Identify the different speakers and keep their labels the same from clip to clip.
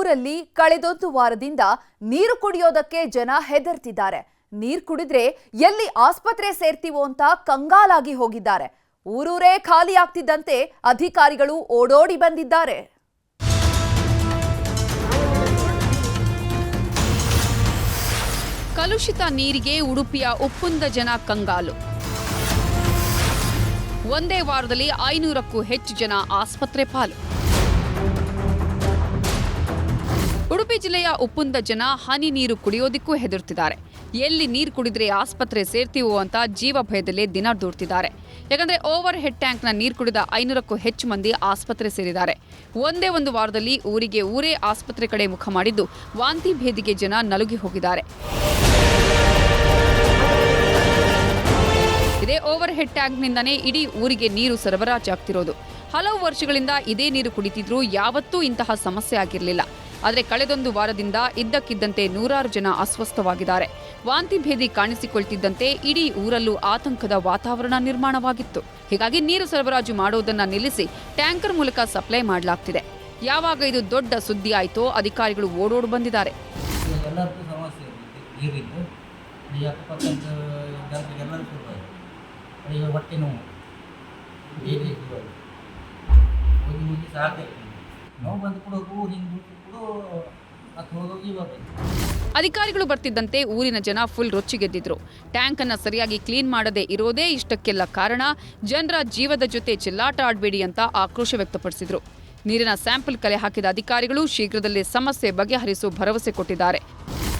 Speaker 1: ಊರಲ್ಲಿ ಕಳೆದೊಂದು ವಾರದಿಂದ ನೀರು ಕುಡಿಯೋದಕ್ಕೆ ಜನ ಹೆದರ್ತಿದ್ದಾರೆ. ನೀರು ಕುಡಿದ್ರೆ ಎಲ್ಲಿ ಆಸ್ಪತ್ರೆ ಸೇರ್ತೀವೋ ಅಂತ ಕಂಗಾಲಾಗಿ ಹೋಗಿದ್ದಾರೆ. ಊರೂರೇ ಖಾಲಿ ಆಗ್ತಿದ್ದಂತೆ ಅಧಿಕಾರಿಗಳು ಓಡೋಡಿ ಬಂದಿದ್ದಾರೆ.
Speaker 2: ಕಲುಷಿತ ನೀರಿಗೆ ಉಡುಪಿಯ ಉಪ್ಪುಂದ ಜನ ಕಂಗಾಲು. ಒಂದೇ ವಾರದಲ್ಲಿ ಐನೂರಕ್ಕೂ ಹೆಚ್ಚು ಜನ ಆಸ್ಪತ್ರೆ ಪಾಲು. ಉಡುಪಿ ಜಿಲ್ಲೆಯ ಉಪ್ಪುಂದ ಜನ ಹನಿ ನೀರು ಕುಡಿಯೋದಿಕ್ಕೂ ಹೆದರ್ತಿದ್ದಾರೆ ಎಲ್ಲಿ ನೀರು ಕುಡಿದ್ರೆ ಆಸ್ಪತ್ರೆ ಸೇರ್ತೀವೋ ಅಂತ ಜೀವ ಭಯದಲ್ಲೇ ದಿನ ದೂಡ್ತಿದ್ದಾರೆ ಯಾಕಂದ್ರೆ ಓವರ್ ಹೆಡ್ ಟ್ಯಾಂಕ್ನ ನೀರು ಕುಡಿದ ಐನೂರಕ್ಕೂ ಹೆಚ್ಚು ಮಂದಿ ಆಸ್ಪತ್ರೆ ಸೇರಿದ್ದಾರೆ. ಒಂದೇ ಒಂದು ವಾರದಲ್ಲಿ ಊರಿಗೆ ಊರೇ ಆಸ್ಪತ್ರೆ ಕಡೆ ಮುಖ ಮಾಡಿದ್ದು ವಾಂತಿ ಭೇದಿಗೆ ಜನ ನಲುಗಿ ಹೋಗಿದ್ದಾರೆ. ಇದೇ ಓವರ್ ಹೆಡ್ ಟ್ಯಾಂಕ್ನಿಂದನೇ ಇಡೀ ಊರಿಗೆ ನೀರು ಸರಬರಾಜಾಗ್ತಿರೋದು. ಹಲವು ವರ್ಷಗಳಿಂದ ಇದೇ ನೀರು ಕುಡಿತಿದ್ರು ಯಾವತ್ತೂ ಇಂತಹ ಸಮಸ್ಯೆ ಆಗಿರಲಿಲ್ಲ. ಆದರೆ ಕಳೆದೊಂದು ವಾರದಿಂದ ಇದ್ದಕ್ಕಿದ್ದಂತೆ ನೂರಾರು ಜನ ಅಸ್ವಸ್ಥವಾಗಿದ್ದಾರೆ. ವಾಂತಿ ಭೇದಿ ಕಾಣಿಸಿಕೊಳ್ತಿದ್ದಂತೆ ಇಡೀ ಊರಲ್ಲೂ ಆತಂಕದ ವಾತಾವರಣ ನಿರ್ಮಾಣವಾಗಿತ್ತು. ಹೀಗಾಗಿ ನೀರು ಸರಬರಾಜು ಮಾಡೋದನ್ನ ನಿಲ್ಲಿಸಿ ಟ್ಯಾಂಕರ್ ಮೂಲಕ ಸಪ್ಲೈ ಮಾಡಲಾಗ್ತಿದೆ. ಯಾವಾಗ ಇದು ದೊಡ್ಡ ಸುದ್ದಿ ಆಯಿತೋ ಅಧಿಕಾರಿಗಳು ಓಡೋಡು ಬಂದಿದ್ದಾರೆ.
Speaker 3: ಹೊಟ್ಟೆ ನೋವು. ನೋವು ಬಂದು ಕೂಡ ಹೋಗು ಹಿಂಗೆ ಕೂಡ ಮತ್ತೆ ಹೋಗೋಗಿ ಬರ್ಬೇಕು
Speaker 2: ಅಧಿಕಾರಿಗಳು ಬರ್ತಿದ್ದಂತೆ ಊರಿನ ಜನ ಫುಲ್ ರೊಚ್ಚಿಗೆದ್ದಿದ್ರು. ಟ್ಯಾಂಕ್ ಅನ್ನ ಸರಿಯಾಗಿ ಕ್ಲೀನ್ ಮಾಡದೇ ಇರೋದೇ ಇಷ್ಟಕ್ಕೆಲ್ಲ ಕಾರಣ ಜನರ ಜೀವದ ಜೊತೆ ಚೆಲ್ಲಾಟ ಆಡಬೇಡಿ ಅಂತ ಆಕ್ರೋಶ ವ್ಯಕ್ತಪಡಿಸಿದ್ರು. ನೀರಿನ ಸ್ಯಾಂಪಲ್ ಕಲೆ ಹಾಕಿದ ಅಧಿಕಾರಿಗಳು ಶೀಘ್ರದಲ್ಲೇ ಸಮಸ್ಯೆ ಬಗೆಹರಿಸುವ ಭರವಸೆ ಕೊಟ್ಟಿದ್ದಾರೆ.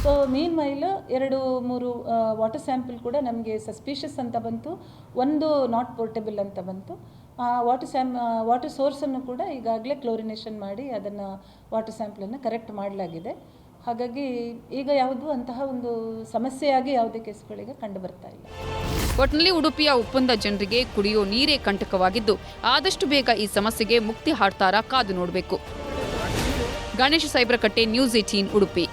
Speaker 4: ಸೊ ಮೀನ್ ಮೈಲ್ ಎರಡು ಮೂರು ವಾಟರ್ ಸ್ಯಾಂಪಲ್ ಕೂಡ ನಮಗೆ ಸಸ್ಪಿಷಿಯಸ್ ಅಂತ ಬಂತು. ಒಂದು ನಾಟ್ ಪೋರ್ಟಬಲ್ ಅಂತ ಬಂತು. ವಾಟರ್ ಸ್ಯಾಮ್ ವಾಟರ್ ಸೋರ್ಸನ್ನು ಕೂಡ ಈಗಾಗಲೇ ಕ್ಲೋರಿನೇಷನ್ ಮಾಡಿ ಅದನ್ನು ವಾಟರ್ ಸ್ಯಾಂಪಲನ್ನು ಕರೆಕ್ಟ್ ಮಾಡಲಾಗಿದೆ. ಹಾಗಾಗಿ ಈಗ ಯಾವುದು ಅಂತಹ ಒಂದು ಸಮಸ್ಯೆಯಾಗಿ ಯಾವುದೇ ಕೇಸ್ಗಳಿಗೆ ಕಂಡು ಬರ್ತಾ ಇಲ್ಲ.
Speaker 2: ಒಟ್ಟಿನಲ್ಲಿ ಉಡುಪಿಯ ಒಪ್ಪಂದ ಜನರಿಗೆ ಕುಡಿಯೋ ನೀರೇ ಕಂಟಕವಾಗಿದ್ದು, ಆದಷ್ಟು ಬೇಗ ಈ ಸಮಸ್ಯೆಗೆ ಮುಕ್ತಿ ಹಾಡ್ತಾರ ಕಾದು ನೋಡಬೇಕು. Ganesh Saibrakatte news eighteen Udupi.